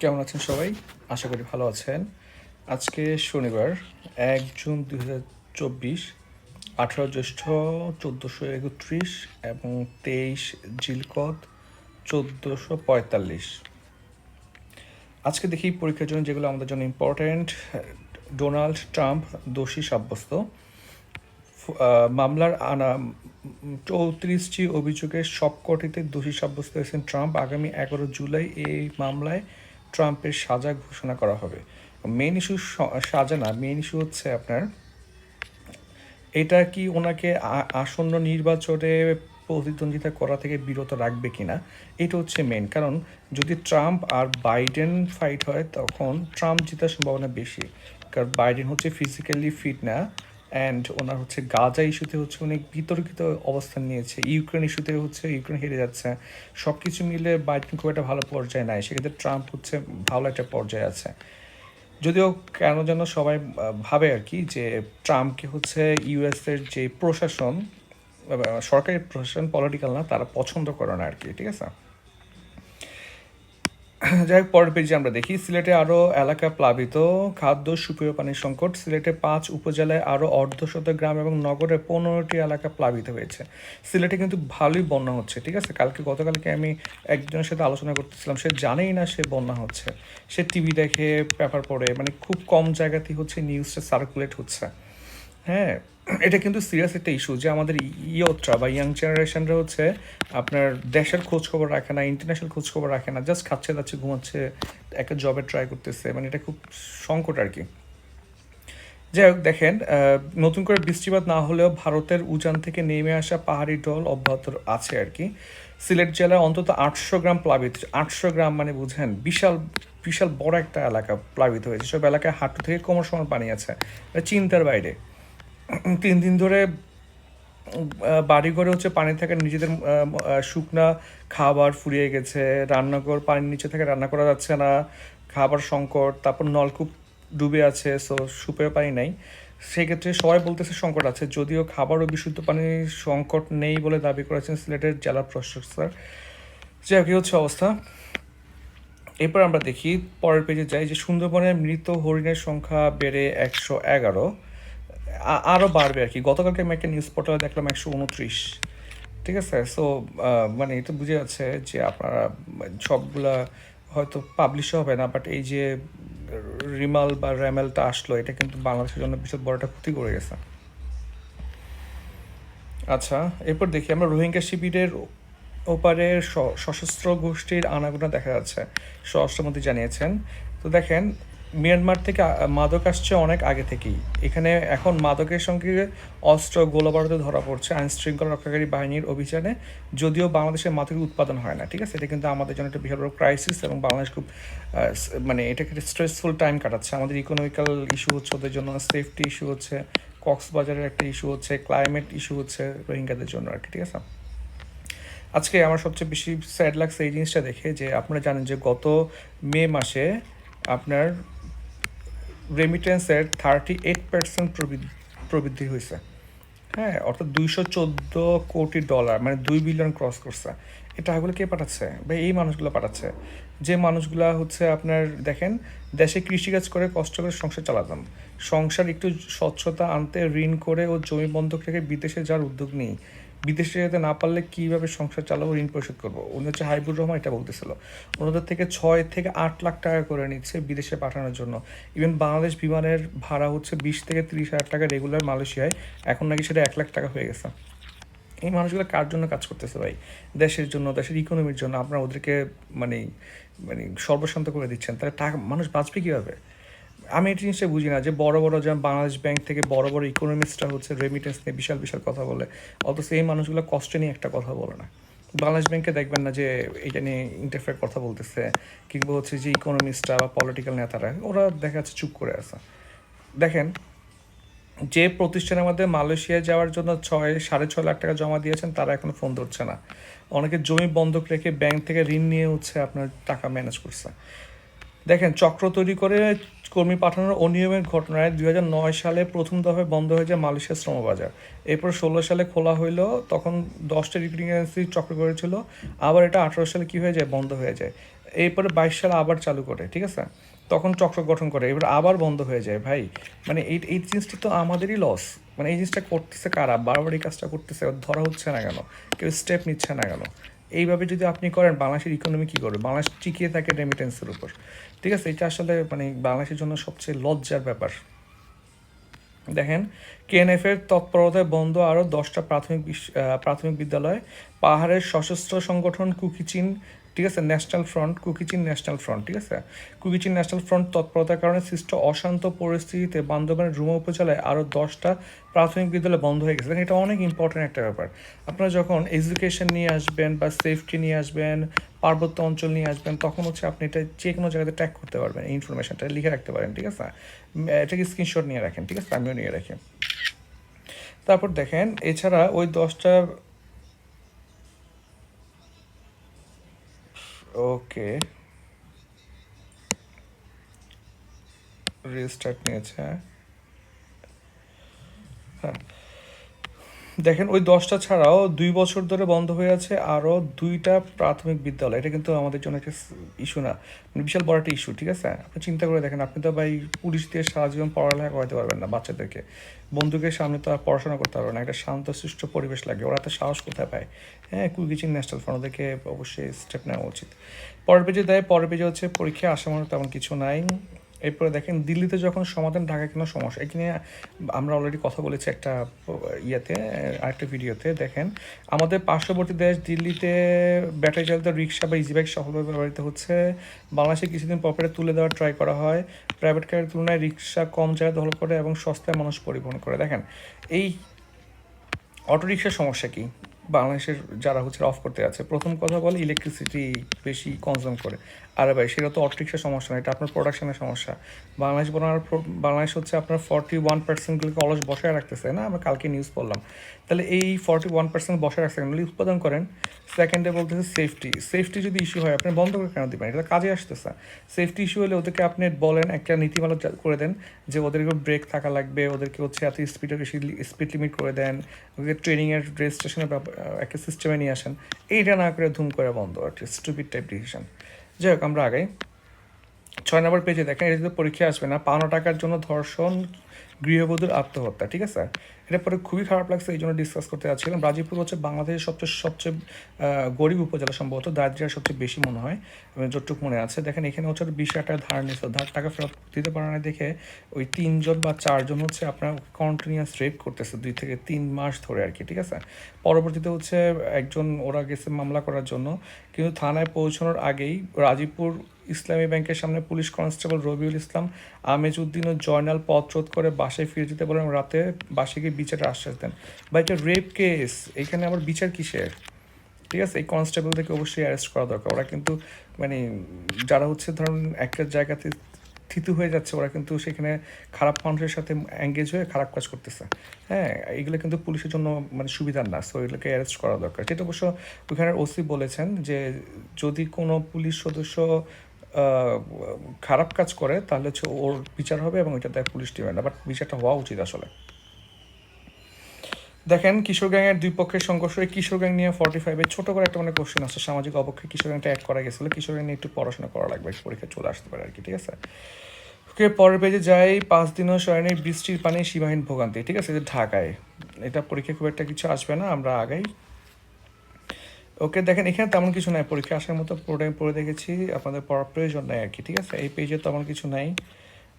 কেমন আছেন সবাই? আশা করি ভালো আছেন। আজকে শনিবার, এক জুন দুই হাজার চব্বিশ, আঠারো জ্যৈষ্ঠ চোদ্দোশো একত্রিশ এবং তেইশ জিলকদ চোদ্দোশো পঁয়তাল্লিশ। আজকে দেখি পরীক্ষার জন্য যেগুলো আমাদের জন্য ইম্পর্ট্যান্ট ডোনাল্ড ট্রাম্প দোষী সাব্যস্ত। মামলার আনা চৌত্রিশটি অভিযোগের সবকটিতে দোষী সাব্যস্ত হয়েছেন ট্রাম্প। আগামী এগারো জুলাই এই মামলায় ট্রাম্পের সাজা ঘোষণা করা হবে। মেইন ইস্যু সাজা না মেইন ইস্যু হচ্ছে আপনার, এটা কি ওনাকে আসন্ন নির্বাচনে প্রতিদ্বন্দ্বিতা করা থেকে বিরত রাখবে কিনা, এটা হচ্ছে মেন কারণ যদি ট্রাম্প আর বাইডেন ফাইট হয়, তখন ট্রাম্প জেতার সম্ভাবনা বেশি। কারণ বাইডেন হচ্ছে ফিজিক্যালি ফিট না অ্যান্ড ওনার হচ্ছে গাজা ইস্যুতে হচ্ছে অনেক বিতর্কিত অবস্থান নিয়েছে, ইউক্রেন ইস্যুতে হচ্ছে, ইউক্রেন হেরে যাচ্ছে সব কিছু মিলে বাইডেন খুব একটা ভালো পর্যায়ে নাই, সেক্ষেত্রে ট্রাম্প হচ্ছে ভালো একটা পর্যায়ে আছে। যদিও কেন যেন সবাই ভাবে আর কি যে ট্রাম্পকে হচ্ছে ইউএসের যে প্রশাসন সরকারি প্রশাসন, পলিটিক্যাল না, তারা পছন্দ করে না আর কি, ঠিক আছে? যাই হোক, পরের পেজে আমরা দেখি। সিলেটে আরও এলাকা প্লাবিত। খাদ্য সুপেয় পানির সংকট। সিলেটে পাঁচ উপজেলায় আরও অর্ধশত গ্রাম এবং নগরে পনেরোটি এলাকা প্লাবিত হয়েছে। সিলেটে কিন্তু ভালোই বন্যা হচ্ছে, ঠিক আছে? কালকে, গতকালকে আমি একজনের সাথে আলোচনা করতেছিলাম, সে জানেই না সে বন্যা হচ্ছে। সে টিভি দেখে পেপার পড়ে মানে খুব কম জায়গাতেই হচ্ছে নিউজটা সার্কুলেট হচ্ছে। হ্যাঁ এটা কিন্তু সিরিয়াস একটা ইস্যু যে আমাদের ইয়তরা বা ইয়াং জেনারেশনরা হচ্ছে আপনার দেশের খোঁজ খবর রাখে না ইন্টারন্যাশনাল খোঁজ খবর রাখে না জাস্ট খাচ্ছে যাচ্ছে ঘুমাচ্ছে, একটা জবে ট্রাই করতেছে মানে এটা খুব সংকট আর কি। যাই হোক, দেখেন নতুন করে বৃষ্টিপাত না হলেও ভারতের উজান থেকে নেমে আসা পাহাড়ি ঢল অব্যাহত আছে আর কি। সিলেট জেলায় অন্তত আটশো গ্রাম প্লাবিত, আটশো গ্রাম মানে বুঝেন, বিশাল বিশাল বড় একটা এলাকা প্লাবিত হয়েছে। সব এলাকায় হাঁটু থেকে কোমর সমান পানি আছে। চিন্তার বাইরে। তিন দিন ধরে বাড়িঘরে হচ্ছে পানি থাকা, নিজেদের শুকনা খাবার ফুরিয়ে গেছে, রান্নাঘর পানির নিচে থেকে রান্না করা যাচ্ছে না, খাবার সংকট, তারপর নলকূপ ডুবে আছে সো সুপেয় পানি নাই। সেক্ষেত্রে সবাই বলতেছে সংকট আছে, যদিও খাবার ও বিশুদ্ধ পানির সংকট নেই বলে দাবি করেছেন সিলেটের জেলা প্রশাসক। হোক, এই হচ্ছে অবস্থা। এরপর আমরা দেখি, পরের পেজে যাই যে সুন্দরবনের মৃত হরিণের সংখ্যা বেড়ে একশো এগারো। আরও বাড়বে আর কি। গতকালকে আমি একটা নিউজ পোর্টালে দেখলাম একশো উনত্রিশ। ঠিক আছে? সো মানে এটা বুঝে যাচ্ছে যে আপনারা সবগুলা হয়তো পাবলিশ হবে না বাট এই যে রিমাল বা র্যামেলটা আসলো, এটা কিন্তু বাংলাদেশের জন্য বিশাল বড় একটা ক্ষতি করে গেছে। আচ্ছা এরপর দেখি আমরা রোহিঙ্গা শিবিরের ওপারে সশস্ত্র গোষ্ঠীর আনাগোনা দেখা যাচ্ছে। স্বরাষ্ট্রমন্ত্রী জানিয়েছেন। তো দেখেন মিয়ানমার থেকে মাদক আসছে অনেক আগে থেকেই। এখানে এখন মাদকের সঙ্গে অস্ত্র গোলাবারুদ ধরা পড়ছে আইন শৃঙ্খলা রক্ষাকারী বাহিনীর অভিযানে, যদিও বাংলাদেশে মাদকের উৎপাদন হয় না, ঠিক আছে? এটা কিন্তু আমাদের জন্য একটা বিশাল বড় ক্রাইসিস এবং বাংলাদেশ খুব মানে এটাকে স্ট্রেসফুল টাইম কাটাচ্ছে। আমাদের ইকোনমিক্যাল ইস্যু হচ্ছে, ওদের জন্য সেফটি ইস্যু হচ্ছে, কক্সবাজারের একটা ইস্যু হচ্ছে ক্লাইমেট ইস্যু হচ্ছে রোহিঙ্গাদের জন্য আর কি, ঠিক আছে? আজকে আমার সবচেয়ে বেশি স্যাড লাগছে এই জিনিসটা দেখে যে আপনারা জানেন যে গত মে মাসে আপনার রেমিটেন্সের থার্টি এইট পার্সেন্ট প্রবৃদ্ধি হয়েছে হ্যাঁ অর্থাৎ দুইশো চোদ্দ কোটি ডলার মানে দুই বিলিয়ন ক্রস করছে। এই টাকাগুলো কে পাঠাচ্ছে? বা এই মানুষগুলো পাঠাচ্ছে। যে মানুষগুলা হচ্ছে আপনার, দেখেন, দেশে কৃষিকাজ করে কষ্ট করে সংসার চালাতাম। সংসার একটু স্বচ্ছতা আনতে, ঋণ করে ও জমি বন্ধক রেখে বিদেশে যাওয়ার উদ্যোগ নেই। বিদেশে যেতে না পারলে কীভাবে সংসার চালাবো, ঋণ পরিশোধ করব? উনি হচ্ছে হাইবুর রহমান এটা বলতেছিল। ওনাদের থেকে ছয় থেকে আট লাখ টাকা করে নিচ্ছে বিদেশে পাঠানোর জন্য। ইভেন বাংলাদেশ বিমানের ভাড়া হচ্ছে বিশ থেকে তিরিশ হাজার টাকা রেগুলার মালয়েশিয়ায়। এখন নাকি সেটা এক লাখ টাকা হয়ে গেছে। এই মানুষগুলো কার জন্য কাজ করতেছে ভাই? দেশের জন্য, দেশের ইকোনমির জন্য আপনারা ওদেরকে মানে মানে সর্বশান্ত করে দিচ্ছেন। তাহলে টাকা, মানুষ বাঁচবে কীভাবে? আমি এই জিনিসটা বুঝি না যে বড় বড় যেমন বাংলাদেশ ব্যাংক থেকে বড় বড় ইকোনমিক্সটা হচ্ছে রেমিটেন্স নিয়ে বিশাল বিশাল কথা বলে, অথচ এই মানুষগুলো কষ্ট নিয়ে একটা কথা বলে না। বাংলাদেশ ব্যাংকে দেখবেন না যে এটা নিয়ে ইন্টারফেয়ার কথা বলতেছে, কিংবা হচ্ছে যে ইকোনমিস্টরা বা পলিটিক্যাল নেতারা, ওরা দেখা যাচ্ছে চুপ করে আছে। দেখেন, যে প্রতিষ্ঠানের মধ্যে মালয়েশিয়া যাওয়ার জন্য ছয়, সাড়ে ছয় লাখ টাকা জমা দিয়েছেন, তারা এখনও ফোন ধরছে না। অনেকে জমি বন্ধক রেখে ব্যাংক থেকে ঋণ নিয়ে হচ্ছে আপনার টাকা ম্যানেজ করছে। দেখেন, চক্র তৈরি করে কর্মী পাঠানোর অনিয়মের ঘটনায় দুই সালে প্রথম দফায় বন্ধ হয়ে যায় মালয়েশিয়ার শ্রমবাজার। এরপর ষোলো সালে খোলা হইল, তখন দশটা রিক্রুটিং এজেন্সি চক্র করেছিল। আবার এটা আঠারো সালে কী হয়ে যায়? বন্ধ হয়ে যায়। এরপরে বাইশ সালে আবার চালু করে, ঠিক আছে? তখন চক্র গঠন করে, এবার আবার বন্ধ হয়ে যায়। ভাই মানে এই এই জিনিসটা তো আমাদেরই লস মানে এই জিনিসটা করতেছে কারা? বারবার এই কাজটা করতেছে, ধরা হচ্ছে না কেন? কেউ স্টেপ নিচ্ছে না কেন? এইভাবে যদি আপনি করেন, বাংলাদেশের ইকোনমি কী করবে? বাংলাদেশ টিকিয়ে থাকে রেমিটেন্সের উপর। ঠিক আছে? এটা আসলে মানে বাংলাদেশের জন্য সবচেয়ে লজ্জার ব্যাপার। দেখেন কেএনএফের তৎপরতায় বন্ধ আরও দশটা প্রাথমিক প্রাথমিক বিদ্যালয়, পাহাড়ের সশস্ত্র সংগঠন কুকিচিন ঠিক আছে, national front Kukichin national front, ঠিক আছে? কুকিচিন ন্যাশনাল ফ্রন্ট তৎপরতার কারণে সৃষ্ট অশান্ত পরিস্থিতিতে বান্দরবানের রুমা উপজেলায় আরও দশটা প্রাথমিক বিদ্যালয় বন্ধ হয়ে গেছে। এটা অনেক ইম্পর্টেন্ট একটা ব্যাপার। আপনারা যখন এডুকেশন নিয়ে আসবেন বা সেফটি নিয়ে আসবেন, পার্বত্য অঞ্চল নিয়ে আসবেন, তখন হচ্ছে আপনি এটা যে কোনো জায়গাতে ট্র্যাক করতে পারবেন, এই ইনফরমেশনটা লিখে রাখতে পারেন, ঠিক আছে? এটাকে স্ক্রিনশট নিয়ে রাখেন, ঠিক আছে? আমিও নিয়ে রাখি। তারপর দেখেন, এছাড়া ওই দশটা ওকে রিস্টার্ট নিয়েছে হ্যাঁ দেখেন, ওই দশটা ছাড়াও দুই বছর ধরে বন্ধ হয়ে আছে আরও দুইটা প্রাথমিক বিদ্যালয়। এটা কিন্তু আমাদের জন্য একটা ইস্যু না। মানে বিশাল বড় একটা ইস্যু ঠিক আছে? আপনি চিন্তা করে দেখেন, আপনি তো ভাই পুলিশ দিয়ে সারা জীবন পড়ালেখা করাতে পারবেন না বাচ্চাদেরকে। বন্ধুকের সামনে তো আর পড়াশোনা করতে পারবে না। একটা শান্তশিষ্ট পরিবেশ লাগে। ওরা তো সাহস কোথায় পায়? হ্যাঁ কুকিচিং ন্যাশনাল ফ্রন্ট, ওদেরকে অবশ্যই স্টেপ নেওয়া উচিত। পরের পেজে দেয়, পরের পেজে হচ্ছে পরীক্ষা আসার মতো তেমন কিছু নাই। এরপরে দেখেন দিল্লিতে যখন সমাধান ঢাকা কেন সমস্যা? এখানে আমরা অলরেডি কথা বলেছি একটা ইয়েতে, আরেকটা ভিডিওতে। দেখেন, আমাদের পার্শ্ববর্তী দেশ দিল্লিতে ব্যাটারি চালিত রিক্সা বা ইজি বাইক সফলভাবে ব্যবহৃত হচ্ছে। বাংলাদেশে কিছুদিন পর পরে তুলে দেওয়ার ট্রাই করা হয়। প্রাইভেট কারের তুলনায় রিক্সা কম জায়গা দখল করে এবং সস্তায় মানুষ পরিবহন করে। দেখেন, এই অটোরিক্সার সমস্যা কি? বাংলাদেশের যারা হচ্ছে অফ করতে আছে প্রথম কথা বলে ইলেকট্রিসিটি বেশি কনজিউম করে। আরে ভাই, সেটা তো অটোরিক্সার সমস্যা না এটা আপনার প্রোডাকশনের সমস্যা। বাংলাদেশ বনার বাংলাদেশ হচ্ছে আপনার ফর্টি ওয়ান পার্সেন্টগুলোকে অলস বসায় রাখতেছে, না? আমরা কালকে নিউজ পড়লাম। তাহলে এই ফর্টি ওয়ান পার্সেন্ট বসায় রাখছে কেন? উৎপাদন করেন সেকেন্ডে বলতেছে সেফটি সেফটি যদি ইস্যু হয়, আপনি বন্ধ করে কেন দিবেন? এটা কাজে আসতেছে। সেফটি ইস্যু হলে ওদেরকে আপনি বলেন, একটা নীতিমালা করে দেন যে ওদেরকে ব্রেক থাকা লাগবে, ওদেরকে হচ্ছে এত স্পিডের বেশি স্পিড লিমিট করে দেন। ওদেরকে ট্রেনিংয়ের রেজিস্ট্রেশনের একটা সিস্টেমে নিয়ে আসেন, এইটা না করে ধুম করে বন্ধ কি স্টুপিড টাইপ ডিসিশন যাই হোক, আমরা আগে ছয় নম্বর পেজে দেখেন এটা যদি পরীক্ষা আসবে না, পাওনা টাকার জন্য ধর্ষণ গৃহবধূর আত্মহত্যা, ঠিক আছে? এটা পরে খুবই খারাপ লাগছে, এই জন্য ডিসকাস করতে যাচ্ছিলাম। রাজীবপুর হচ্ছে বাংলাদেশের সবচেয়ে সবচেয়ে গরিব উপজেলা সম্ভবত দারিদ্র্য সবচেয়ে বেশি মনে হয় যতটুকু মনে আছে। দেখেন, এখানে হচ্ছে বিশ টাকা ধার নিচ্ছে ধার টাকা ফেরত দিতে পারে না দেখে ওই তিনজন বা চারজন হচ্ছে আপনার কন্টিনিউয়াস রেপ করতেছে, দুই থেকে তিন মাস ধরে আর কি, ঠিক আছে? পরবর্তীতে হচ্ছে একজন, ওরা গেছে মামলা করার জন্য। কিন্তু থানায় পৌঁছানোর আগেই রাজীবপুর ইসলামী ব্যাংকের সামনে পুলিশ কনস্টেবল রবিউল ইসলাম আমেজউদ্দিন ও জয়নাল পথ রোধ করে বাসায় ফিরে যেতে বলেন, রাতে বাসে গিয়ে বিচারের আশ্বাস দেন। বা এটা রেপ কেস, এখানে আবার বিচার কিসের? ঠিক আছে, এই কনস্টেবলদেরকে অবশ্যই অ্যারেস্ট করা দরকার। ওরা কিন্তু মানে যারা হচ্ছে ধরুন একটা জায়গাতে থিতু হয়ে যাচ্ছে, ওরা কিন্তু সেখানে খারাপ মানুষের সাথে এঙ্গেজ হয়ে খারাপ কাজ করতেছে। হ্যাঁ এগুলো কিন্তু পুলিশের জন্য মানে সুবিধার না। সো এগুলোকে অ্যারেস্ট করা দরকার। যেটা অবশ্য ওইখানের ওসি বলেছেন যে, যদি কোনো পুলিশ সদস্য খারাপ কাজ করে, তাহলে হচ্ছে ওর বিচার হবে এবং এটা দেয় পুলিশ না। বাট বিচারটা হওয়া উচিত আসলে। দেখেন, কিশোর গ্যাংয়ের দুই পক্ষের সংঘর্ষ, এই কিশোর গ্যাং নিয়ে ফর্টি ফাইভে ছোট করে একটা মানে কোশ্চেন আছে সামাজিক অপক্ষে কিশোর গ্যাংটা অ্যাড করা গেছিল। কিশোর গ্যাং নিয়ে একটু পড়াশোনা করা লাগবে পরীক্ষা চলে আসতে পারে আর কি, ঠিক আছে? ওকে, পরের পেজে যাই। পাঁচ দিনও সয়নি বৃষ্টির পানি সীমাহীন ভোগান্তি, ঠিক আছে? ঢাকায়, এটা পরীক্ষা খুব একটা কিছু আসবে না, আমরা আগাই ওকে দেখেন, এখানে তেমন কিছু নাই। পরীক্ষা আসার মতো পুরোটাই পড়ে দেখেছি। আপনাদের পড়ার প্রয়োজন নাই আর কি, ঠিক আছে? এই পেজে তেমন কিছু নাই।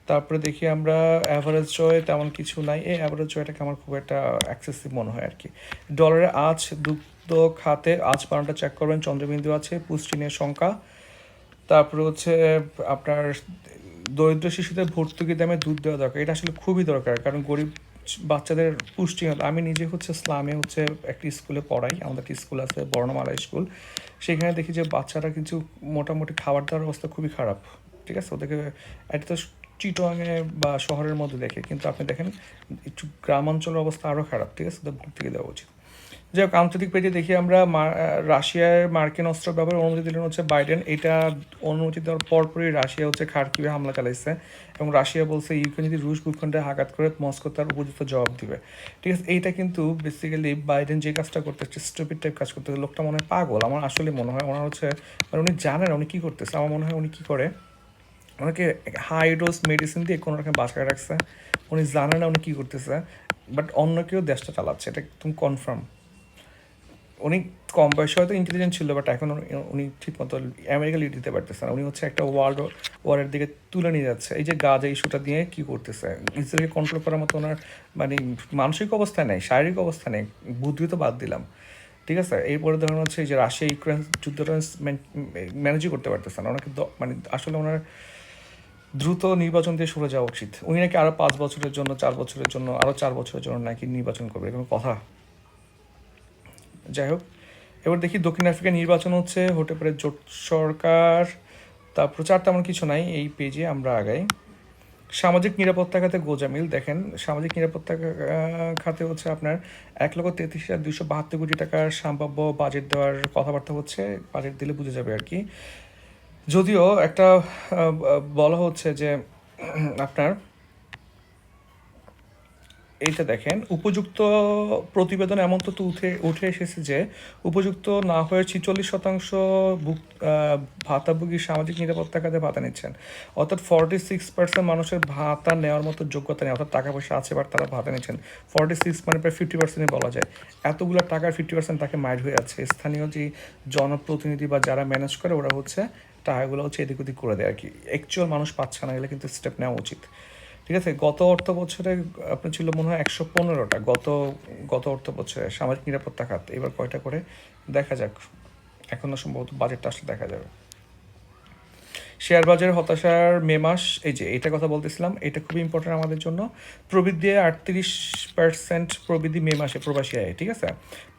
তারপরে দেখি আমরা অ্যাভারেজ জয় তেমন কিছু নাই। এই অ্যাভারেজ জয়টাকে আমার খুব একটা অ্যাক্সেসিভ মনে হয় আর কি। ডলারে আজ দুগ্ধ খাতে আজ বারোটা চেক করবেন, চন্দ্রবিন্দু আছে পুষ্টিনের সংখ্যা তারপরে হচ্ছে, আপনার দরিদ্র শিশুদের ভর্তুকি দামে দুধ দেওয়া দরকার। এটা আসলে খুবই দরকার, কারণ গরিব বাচ্চাদের পুষ্টি আমি নিজে হচ্ছে স্লামে হচ্ছে একটি স্কুলে পড়াই, আমাদের একটি স্কুল আছে বর্ণমালা স্কুল। সেখানে দেখি যে বাচ্চারা কিছু মোটামুটি খাবার দাবার অবস্থা খুবই খারাপ, ঠিক আছে? ওদেরকে, এটা তো চিটোয়াংয়ে বা শহরের মধ্যে দেখে, কিন্তু আপনি দেখেন, একটু গ্রামাঞ্চলের অবস্থা আরও খারাপ, ঠিক আছে? ওদের ভর্তি দেওয়া উচিত। যাই হোক আন্তর্জাতিক পেজে দেখি আমরা রাশিয়ার মার্কিন অস্ত্র ব্যবহার অনুমতি দিলেন হচ্ছে বাইডেন। এটা অনুমতি দেওয়ার পরপরই রাশিয়া হচ্ছে খার্কিভে হামলা চালাইছে এবং রাশিয়া বলছে, ইউক্রেন যদি রুশ ভূখণ্ডে আঘাত করে, মস্কো তার উপযুক্ত জবাব দিবে। ঠিক আছে, এইটা কিন্তু বেসিক্যালি বাইডেন যে কাজটা করতে হচ্ছে স্টুপিড টাইপ কাজ করতে লোকটা মনে হয় পাগল। আমার আসলে মনে হয় ওনার হচ্ছে মানে উনি জানেন উনি কী করতেছে। আমার মনে হয় উনি কী করে, ওনাকে হাই ডোজ মেডিসিন দিয়ে কোনো রকম বাসায় রাখছে। উনি জানে না উনি কী করতেছে বাট অন্য কেউ দেশটা চালাচ্ছে। এটা একদম কনফার্ম উনি কম বয়সে হয়তো ইন্টেলিজেন্ট ছিল বাট এখন উনি- ঠিকমতো আমেরিকা লিড দিতে পারতেছে না। উনি হচ্ছে একটা ওয়ার্ল্ড ওয়ারের দিকে তুলে নিয়ে যাচ্ছে। এই যে গাজা ইস্যুটা দিয়ে কি করতেছে? ইসরায়েলকে কন্ট্রোল করার মতো ওনার মানে মানসিক অবস্থা নেই, শারীরিক অবস্থা নেই, বুদ্ধি তো বাদ দিলাম। ঠিক আছে? এরপরে ধরুন হচ্ছে এই যে রাশিয়া ইউক্রেন যুদ্ধটা ম্যানেজই করতে পারতেছে না। ওনাকে মানে আসলে ওনার দ্রুত নির্বাচন দিয়ে সরে যাওয়া উচিত। উনি নাকি আরও পাঁচ বছরের জন্য, চার বছরের জন্য আরও চার বছরের জন্য নাকি নির্বাচন করবে এরকম কথা? যাই হোক, এবার দেখি দক্ষিণ আফ্রিকা নির্বাচন হচ্ছে, হতে পারে জোট সরকার তা প্রচার তেমন কিছু নাই, এই পেজে আমরা আগাই। সামাজিক নিরাপত্তা খাতে গোজামিল দেখেন, সামাজিক নিরাপত্তা খাতে হচ্ছে আপনার এক লক্ষ তেত্রিশ হাজার দুশো বাহাত্তর কোটি টাকার সম্ভাব্য বাজেট দেওয়ার কথাবার্তা হচ্ছে বাজেট দিলে বুঝে যাবে আর কি। যদিও একটা বলা হচ্ছে যে, আপনার এইটা দেখেন, উপযুক্ত প্রতিবেদন এমন তো উঠে উঠে এসেছে যে উপযুক্ত না হয়ে ছিচল্লিশ শতাংশ ভাতাভোগী সামাজিক নিরাপত্তা খাতে ভাতা নিচ্ছেন। অর্থাৎ ফর্টি সিক্স পার্সেন্ট মানুষের ভাতা নেওয়ার মতো যোগ্যতা নেই, অর্থাৎ টাকা পয়সা আছে বাট তারা ভাতা নিচ্ছেন। ফর্টি সিক্স মানে প্রায় ফিফটি পার্সেন্টই বলা যায়। এতগুলো টাকার ফিফটি পার্সেন্ট তাকে মাইর হয়ে যাচ্ছে। স্থানীয় যে জনপ্রতিনিধি বা যারা ম্যানেজ করে, ওরা হচ্ছে টাকাগুলো হচ্ছে এদিক ওদিক করে দেয় আর কি। অ্যাকচুয়াল মানুষ পাচ্ছে না, এগুলো কিন্তু স্টেপ নেওয়া উচিত। ঠিক আছে? গত অর্থ বছরে আপনার ছিল মনে হয় একশো পনেরোটা। গত গত অর্থ বছরে সামাজিক নিরাপত্তা খাত। এবার কয়টা করে? দেখা যাক। এখনও সম্ভবত বাজেটটা আসলে দেখা যাবে। শেয়ার বাজারের হতাশার মে মাস, এই যে এটা কথা বলতেছিলাম, এটা খুবই ইম্পর্টেন্ট আমাদের জন্য। প্রবৃদ্ধি আটত্রিশ পার্সেন্ট প্রবৃদ্ধি মে মাসে প্রবাসী আয়, ঠিক আছে?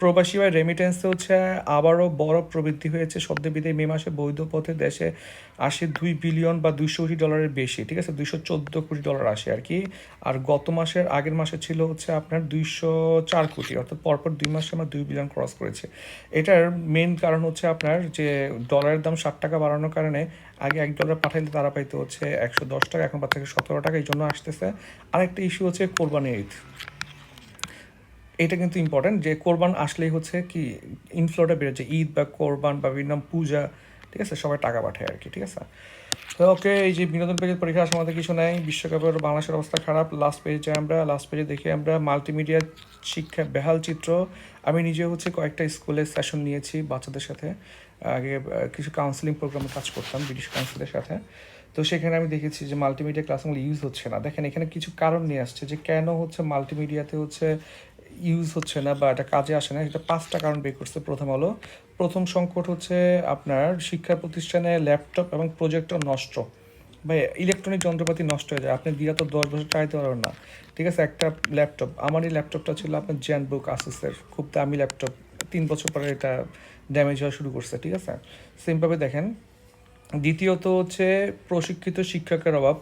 প্রবাসী আয় রেমিটেন্সে হচ্ছে আবারও বড় প্রবৃদ্ধি হয়েছে সদ্যবিদে মে মাসে। বৈধ পথে দেশে আসে দুই বিলিয়ন বা দুইশো কোটি ডলারের বেশি, ঠিক আছে? দুইশো চোদ্দ কোটি ডলার আসে আর কি। আর গত মাসের আগের মাসে ছিল হচ্ছে আপনার দুইশো চার কোটি, অর্থাৎ পরপর দুই মাসে আমরা দুই বিলিয়ন ক্রস করেছে। এটার মেন কারণ হচ্ছে আপনার যে ডলারের দাম ষাট টাকা বাড়ানোর কারণে আগে এক ডলার পাঠাইলে তারা পাইতে হচ্ছে একশো দশ টাকা, এখন পাচ্ছে সতেরো টাকা, এই জন্য আসতেছে। আরেকটা ইস্যু হচ্ছে কোরবানি ঈদ। এটা কিন্তু ইম্পর্টেন্ট যে কোরবান আসলেই হচ্ছে কি ইনফ্লোটা বেড়েছে ঈদ বা কোরবান বা বিভিন্ন পূজা, ঠিক আছে? সবাই টাকা পাঠায় আর কি ঠিক আছে? তো ওকে, এই যে বিনোদন পেজের পরীক্ষা আসার কিছু নাই। বিশ্বকাপের বাংলাদেশের অবস্থা খারাপ। লাস্ট পেজে আমরা লাস্ট পেজে দেখি আমরা মাল্টিমিডিয়া শিক্ষা বেহাল চিত্র। আমি নিজে হচ্ছে কয়েকটা স্কুলে সেশন নিয়েছি বাচ্চাদের সাথে। আগে কিছু কাউন্সিলিং প্রোগ্রামে কাজ করতাম ব্রিটিশ কাউন্সিলের সাথে। তো সেখানে আমি দেখেছি যে মাল্টিমিডিয়া ক্লাসগুলো ইউজ হচ্ছে না। দেখেন, এখানে কিছু কারণ নিয়ে আসছে যে কেন হচ্ছে মাল্টিমিডিয়াতে হচ্ছে ইউজ হচ্ছে না বা এটা কাজে আসে না। এটা পাঁচটা কারণ বের করছে। প্রথম হলো, প্রথম সংকট হচ্ছে আপনার শিক্ষা প্রতিষ্ঠানে ল্যাপটপ এবং প্রজেক্টর নষ্ট। বা ইলেকট্রনিক যন্ত্রপাতি নষ্ট হয়ে যায়। আপনি দিয়া তো দশ বছর চাইতে পারবেন না। ঠিক আছে, একটা ল্যাপটপ আমার এই ল্যাপটপটা ছিল আপনার জ্যান বুক আসুসের খুব দামি ল্যাপটপ তিন বছর পরে এটা ড্যামেজ হওয়া শুরু করছে, ঠিক আছে? সেমভাবে দেখেন, দ্বিতীয়ত হচ্ছে প্রশিক্ষিত শিক্ষকের অভাব,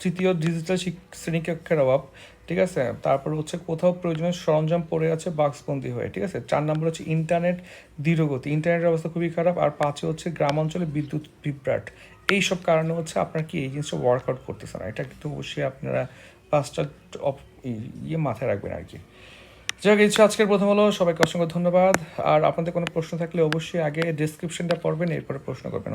তৃতীয় ডিজিটাল শ্রেণীকক্ষের অভাব, ঠিক আছে? তারপর হচ্ছে কোথাও প্রয়োজনীয় সরঞ্জাম পড়ে আছে, বাক্সবন্দি হয়ে, ঠিক আছে? চার নম্বর হচ্ছে ইন্টারনেট ধীরগতি। ইন্টারনেটের অবস্থা খুবই খারাপ। আর পাঁচে হচ্ছে গ্রাম অঞ্চলে বিদ্যুৎ বিভ্রাট। এইসব কারণে হচ্ছে আপনার কি এই জিনিসটা ওয়ার্কআউট করতেছে না। এটা কিন্তু অবশ্যই আপনারা পাঁচটা অফ ইয়ে মাথায় রাখবেন আর কি। যাই হোক এই আজকের প্রথম হলো সবাইকে অসংখ্য ধন্যবাদ। আর আপনাদের কোনো প্রশ্ন থাকলে অবশ্যই আগে ডেসক্রিপশনটা পড়বেন, এরপরে প্রশ্ন করবেন